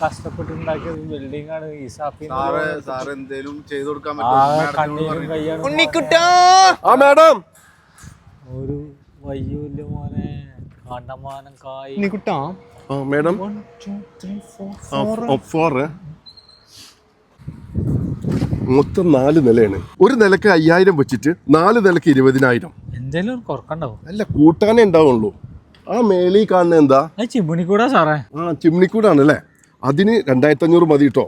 കഷ്ടപ്പെട്ടുണ്ടാക്കിയ building ആണ് sir sir എന്തേലും ചെയ്തു കൊടുക്കാൻ കണ്ണീരും കയ്യാണ് ആ മാഡം. ഒരു വയ്യൂല്ല മോനെ കണ്ടമാനം കായ്. ഉണ്ണിക്കുട്ടാ. ആ madam. One, two, three, four. Four മൊത്തം നാല് നിലയാണ്. ഒരു നിലയ്ക്ക് അയ്യായിരം വെച്ചിട്ട് നാല് നിലയ്ക്ക് ഇരുപതിനായിരം. എന്തേലും ഒരു കുറക്കണ്ടാവും? അല്ല കൂട്ടാനേ ഉണ്ടാവുള്ളൂ. ആ മേളി കാണുന്ന എന്താ? അത് ചിമ്മിണി കൂടാ സാറേ. ആ ചിമ്മിണിക്കൂടാണ് അല്ലേ? അതിന് രണ്ടായിരത്തി അഞ്ഞൂറ് മതി കേട്ടോ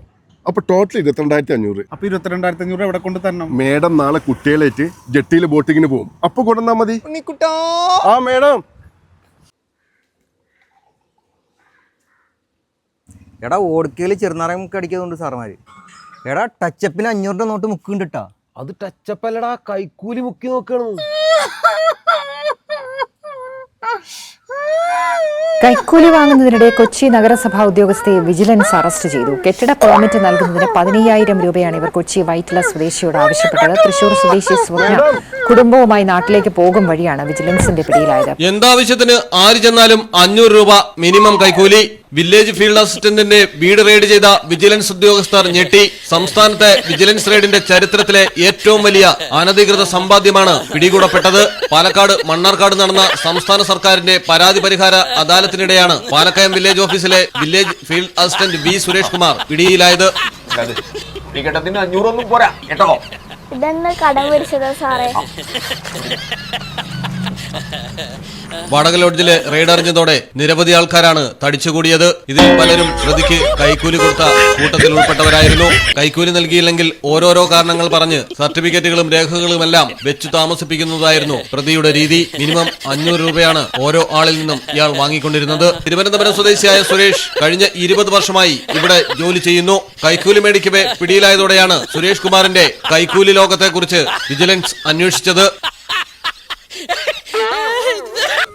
അപ്പൊ ടോട്ടൽ ഇരുപത്തിരണ്ടായിരത്തി അഞ്ഞൂറ് അപ്പൊ ഇരുപത്തിരണ്ടായിരത്തി അഞ്ഞൂറ് എവിടെ കൊണ്ട് തരണം? മേഡം നാളെ കുട്ടികളേറ്റ് ജെട്ടിയിൽ ബോട്ടിങ്ങിന് പോകും. അപ്പൊ കൊണ്ടുവന്നാ മതി. ആ മേഡം. എടാ ഓടുക്കയിൽ ചെറുനാറ മുക്ക് അടിക്കുന്നുണ്ട് സാറന്മാര്. എടാ ടച്ചപ്പിന് അഞ്ഞൂറിന്റെ രൂപ നോട്ട് മുക്കുണ്ട് ട്ടാ. അത് ടച്ചപ്പല്ലടാ കൈക്കൂലി മുക്കി നോക്കണം. കൈക്കൂലി വാങ്ങുന്നതിനിടെ കൊച്ചി നഗരസഭാ ഉദ്യോഗസ്ഥയെ വിജിലൻസ് അറസ്റ്റ് ചെയ്തു. കെട്ടിട പെർമിറ്റ് നൽകുന്നതിന് പതിനയ്യായിരം രൂപയാണ് ഇവർ കൊച്ചി വൈറ്റില സ്വദേശിയോട് ആവശ്യപ്പെട്ടത്. തൃശൂർ സ്വദേശി സ്വപ്ന കുടുംബവുമായി നാട്ടിലേക്ക് പോകും വഴിയാണ് വിജിലൻസിന്റെ പിടിയിലായത്. എന്താവശ്യത്തിന് ആര് ചെന്നാലും അഞ്ഞൂറ് രൂപ മിനിമം കൈക്കൂലി. വില്ലേജ് ഫീൽഡ് അസിസ്റ്റന്റിന്റെ വീട് റെയ്ഡ് ചെയ്ത വിജിലൻസ് ഉദ്യോഗസ്ഥർ ഞെട്ടി. സംസ്ഥാനത്തെ വിജിലൻസ് റെയ്ഡിന്റെ ചരിത്രത്തിലെ ഏറ്റവും വലിയ അനധികൃത സമ്പാദ്യമാണ് പിടികൂടപ്പെട്ടത്. പാലക്കാട് മണ്ണാർക്കാട് നടന്ന സംസ്ഥാന സർക്കാരിന്റെ പരാതി പരിഹാര അദാലത്തിനിടെയാണ് പാലക്കയം വില്ലേജ് ഓഫീസിലെ village field assistant V Suresh Kumar പിടിയിലായത്. ടിക്കറ്റത്തിന് അഞ്ഞൂറൊന്നും പോരാ. കേട്ടോ? ഇതെന്താ കടം പിടിച്ചതോ സാറേ? വാടക ലോഡ്ജിലെ റെയ്ഡ് അറിഞ്ഞതോടെ നിരവധി ആൾക്കാരാണ് തടിച്ചുകൂടിയത്. ഇതിൽ പലരും പ്രതിക്ക് കൈക്കൂലി കൊടുത്ത കൂട്ടത്തിൽ ഉൾപ്പെട്ടവരായിരുന്നു. കൈക്കൂലി നൽകിയില്ലെങ്കിൽ ഓരോരോ കാരണങ്ങൾ പറഞ്ഞ് സർട്ടിഫിക്കറ്റുകളും രേഖകളുമെല്ലാം വെച്ചു താമസിപ്പിക്കുന്നതായിരുന്നു പ്രതിയുടെ രീതി. മിനിമം അഞ്ഞൂറ് രൂപയാണ് ഓരോ ആളിൽ നിന്നും ഇയാൾ വാങ്ങിക്കൊണ്ടിരുന്നത്. തിരുവനന്തപുരം സ്വദേശിയായ സുരേഷ് കഴിഞ്ഞ ഇരുപത് വർഷമായി ഇവിടെ ജോലി ചെയ്യുന്നു. കൈക്കൂലി മേടിക്കവേ പിടിയിലായതോടെയാണ് സുരേഷ് കുമാറിന്റെ കൈക്കൂലി ലോകത്തെക്കുറിച്ച് വിജിലൻസ് അന്വേഷിച്ചത്.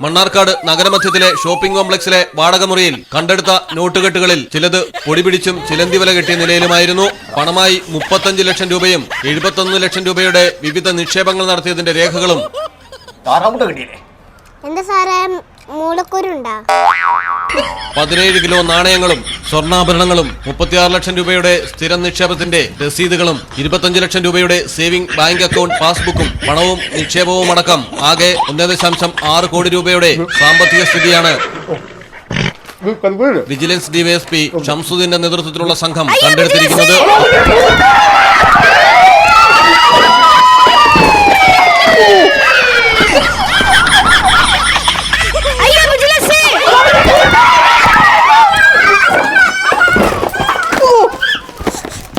മണ്ണാർക്കാട് നഗരമധ്യത്തിലെ ഷോപ്പിംഗ് കോംപ്ലക്സിലെ വാടകമുറിയിൽ കണ്ടെടുത്ത നോട്ടുകെട്ടുകളിൽ ചിലത് പൊടിപിടിച്ചും ചിലന്തി വില കെട്ടിയ നിലയിലുമായിരുന്നു. പണമായി മുപ്പത്തഞ്ച് ലക്ഷം രൂപയും എഴുപത്തൊന്ന് ലക്ഷം രൂപയുടെ വിവിധ നിക്ഷേപങ്ങൾ നടത്തിയതിന്റെ രേഖകളും എന്താ സാറേ? മൂലക്കുരുണ്ടാ? പതിനേഴ് കിലോ നാണയങ്ങളും സ്വർണാഭരണങ്ങളും മുപ്പത്തിയാറ് ലക്ഷം രൂപയുടെ സ്ഥിര നിക്ഷേപത്തിന്റെ രസീതുകളും ഇരുപത്തഞ്ച് ലക്ഷം രൂപയുടെ സേവിംഗ് ബാങ്ക് അക്കൗണ്ട് പാസ്ബുക്കും പണവും നിക്ഷേപവും അടക്കം ആകെ ഒന്നേ ദശാംശം ആറ് കോടി രൂപയുടെ സാമ്പത്തിക സ്ഥിതിയാണ്. വിജിലൻസ് ഡിവൈഎസ്പി ഷംസുദ്ദീന്റെ നേതൃത്വത്തിലുള്ള സംഘം കണ്ടെടുത്തിരിക്കുന്നത്.